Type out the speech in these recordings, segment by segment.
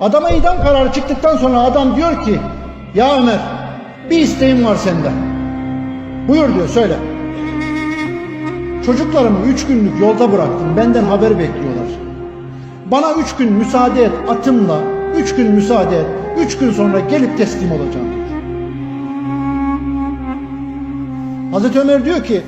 Adama idam kararı çıktıktan sonra adam diyor ki ya Ömer bir isteğim var senden. Buyur diyor söyle. Çocuklarımı üç günlük yolda bıraktım. Benden haber bekliyorlar. Bana üç gün müsaade et atımla. Üç gün müsaade et. Üç gün sonra gelip teslim olacağım. Hazreti Ömer diyor ki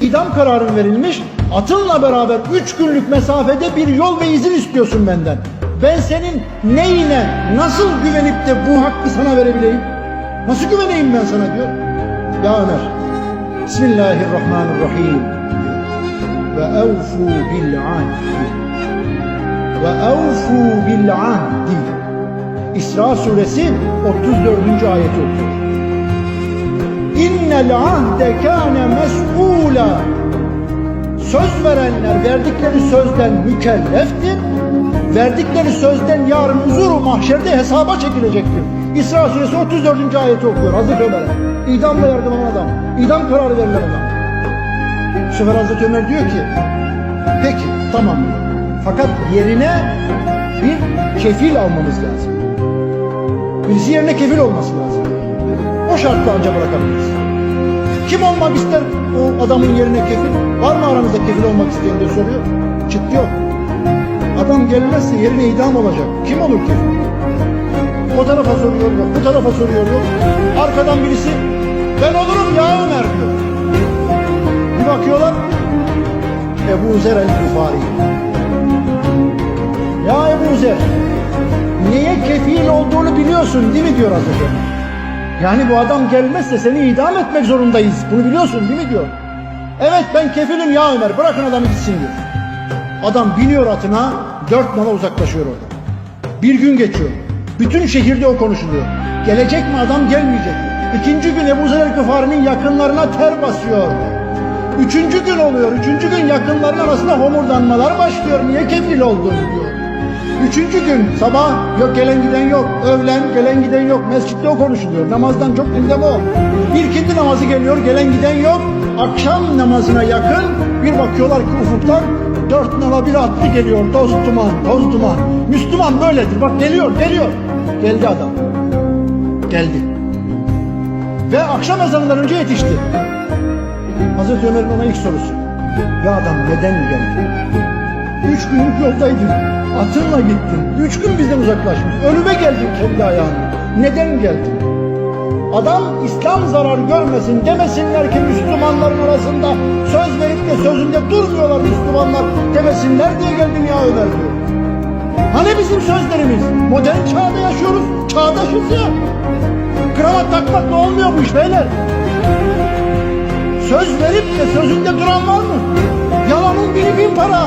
idam kararın verilmiş. Atınla beraber üç günlük mesafede bir yol ve izin istiyorsun benden. Ben senin neyine nasıl güvenip de bu hakkı sana verebileyim? Nasıl güveneyim ben sana diyor. Ya Ömer Bismillahirrahmanirrahim. Ve evfu bil ahdi. Ve evfu bil ahdi. İsra suresi 34. ayeti okuyor. İnnel ahde kâne mes'ûlâ. Söz verenler verdikleri sözden mükelleftir. Verdikleri sözden yarın huzur mahşerde hesaba çekilecektir. İsra suresi 34. ayeti okuyor Hazreti Ömer'e. İdamla yargılanan adam. İdam kararı verilen adam. Bu sefer Hazreti Ömer diyor ki peki tamam. Fakat yerine bir kefil almamız lazım. Birisi yerine kefil olması lazım. O şartla anca bırakabiliriz. Kim olmak ister o adamın yerine kefil? Var mı aranızda kefil olmak isteyen diye soruyor. Çıt yok. Adam gelmezse yerine idam olacak. Kim olur kefil? O tarafa soruyor bu tarafa soruyor. Arkadan birisi ben olurum ya Ömer diyor. Bir bakıyorlar Ebu Zer el-Gıfari. Ya Ebu Zer niye kefil olduğunu biliyorsun değil mi diyor Hazreti. Yani bu adam gelmezse seni idam etmek zorundayız. Bunu biliyorsun değil mi diyor. Evet ben kefilim ya Ömer bırakın adamı gitsin diyor. Adam biniyor atına dört nala uzaklaşıyor orada. Bir gün geçiyor. Bütün şehirde o konuşuluyor. Gelecek mi adam gelmeyecek mi? İkinci gün Ebu Zer el yakınlarına ter basıyor. Üçüncü gün oluyor. Üçüncü gün yakınların arasında homurdanmalar başlıyor. Niye kefil oldun diyor. Üçüncü gün sabah yok gelen giden yok. Öğlen gelen giden yok. Mescitte o konuşuluyor. Namazdan çok gündem o. Bir ikindi namazı geliyor gelen giden yok. Akşam namazına yakın bir bakıyorlar ki ufuktan dört nala bir atlı geliyor. Toz duman, toz duman. Müslüman böyledir. Bak geliyor, geliyor. Geldi adam. Geldi. Ve akşam ezanından önce yetişti. Hazreti Ömer'in ona ilk sorusu. Ya adam neden geldin? Üç günlük yoldaydın. Atınla gittin. Üç gün bizden uzaklaşmış. Ölüme geldin kendi ayağına. Neden geldin? Adam İslam zarar görmesin demesinler ki Müslümanların arasında söz verip de sözünde durmuyorlar Müslümanlar demesinler diye geldim ya Ömer diyor. Hani bizim sözlerimiz? Modern çağda yaşıyoruz. Çağdaşız ya. Kravat takmakla olmuyor bu iş beyler. Söz verip de sözünde duran var mı? Yalanın bini bin para.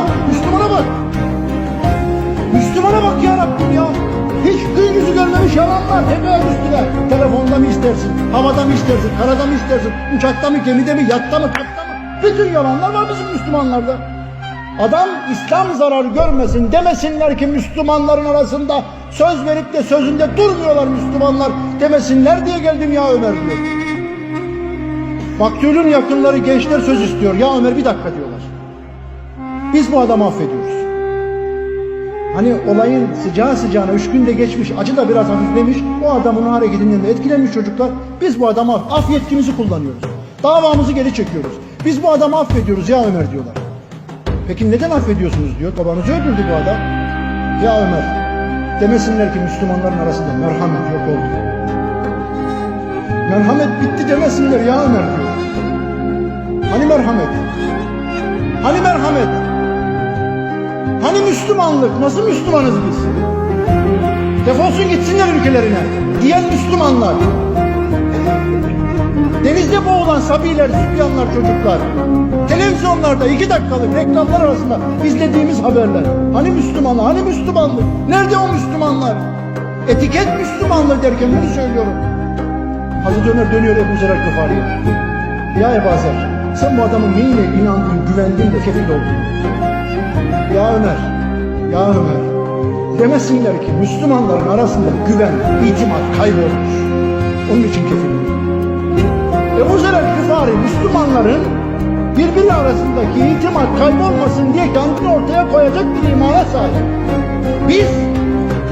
Görmemiş yalanlar tepe üstüne. Telefonda mı istersin? Havada mı istersin? Karada mı istersin? Uçakta mı? Gemide mi? Yatta mı? Katta mı? Bütün yalanlar var bizim Müslümanlarda. Adam İslam zarar görmesin demesinler ki Müslümanların arasında söz verip de sözünde durmuyorlar Müslümanlar demesinler diye geldim ya Ömer diyor. Maktulün yakınları gençler söz istiyor. Ya Ömer bir dakika diyorlar. Biz bu adamı affediyoruz. Hani olayın sıcağı sıcağına üç günde geçmiş, acı da biraz hafiflemiş, o adamın hareketinden de etkilenmiş çocuklar. Biz bu adama af yetkimizi kullanıyoruz. Davamızı geri çekiyoruz. Biz bu adamı affediyoruz ya Ömer diyorlar. Peki neden affediyorsunuz diyor. Babanızı öldürdü bu adam. Ya Ömer demesinler ki Müslümanların arasında merhamet yok oldu. Merhamet bitti demesinler ya Ömer diyor. Hani merhamet? Hani merhamet? Müslümanlık? Nasıl Müslümanız biz? Defolsun gitsinler ülkelerine. Diyen Müslümanlar. Denizde boğulan sabiler, sübyanlar, çocuklar. Televizyonlarda iki dakikalık reklamlar arasında izlediğimiz haberler. Hani Müslümanlar, hani Müslümanlık? Nerede o Müslümanlar? Etiket Müslümanlık derken bunu söylüyorum. Hazreti Ömer dönüyor Ebu Zer Gıfari'ye. Ya Ebu Zer, sen bu adamın neyine inandın, güvendin de kefil oldun? Ya Ömer, ya Ömer. Demesinler ki Müslümanların arasında güven, itimat kaybolmuş. Onun için kefil Ebu Zer Gıfari Müslümanların birbiri arasındaki itimat kaybolmasın diye kendini ortaya koyacak bir imana sahip. Biz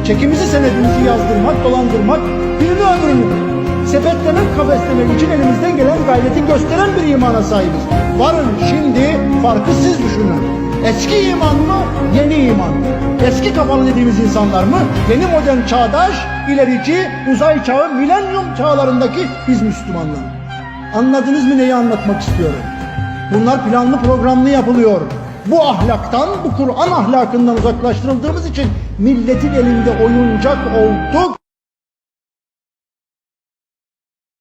çekimizi senedimizi yazdırmak, dolandırmak, birini ömrünü sepetlemek, kafeslemek için elimizden gelen gayreti gösteren bir imana sahibiz. Varın şimdi farkı siz düşünün. Eski iman mı, yeni iman mı? Eski kafalı dediğimiz insanlar mı? Yeni modern çağdaş, ilerici, uzay çağı, milenyum çağlarındaki biz Müslümanlar. Anladınız mı neyi anlatmak istiyorum? Bunlar planlı programlı yapılıyor. Bu ahlaktan, bu Kur'an ahlakından uzaklaştırıldığımız için milletin elinde oyuncak olduk.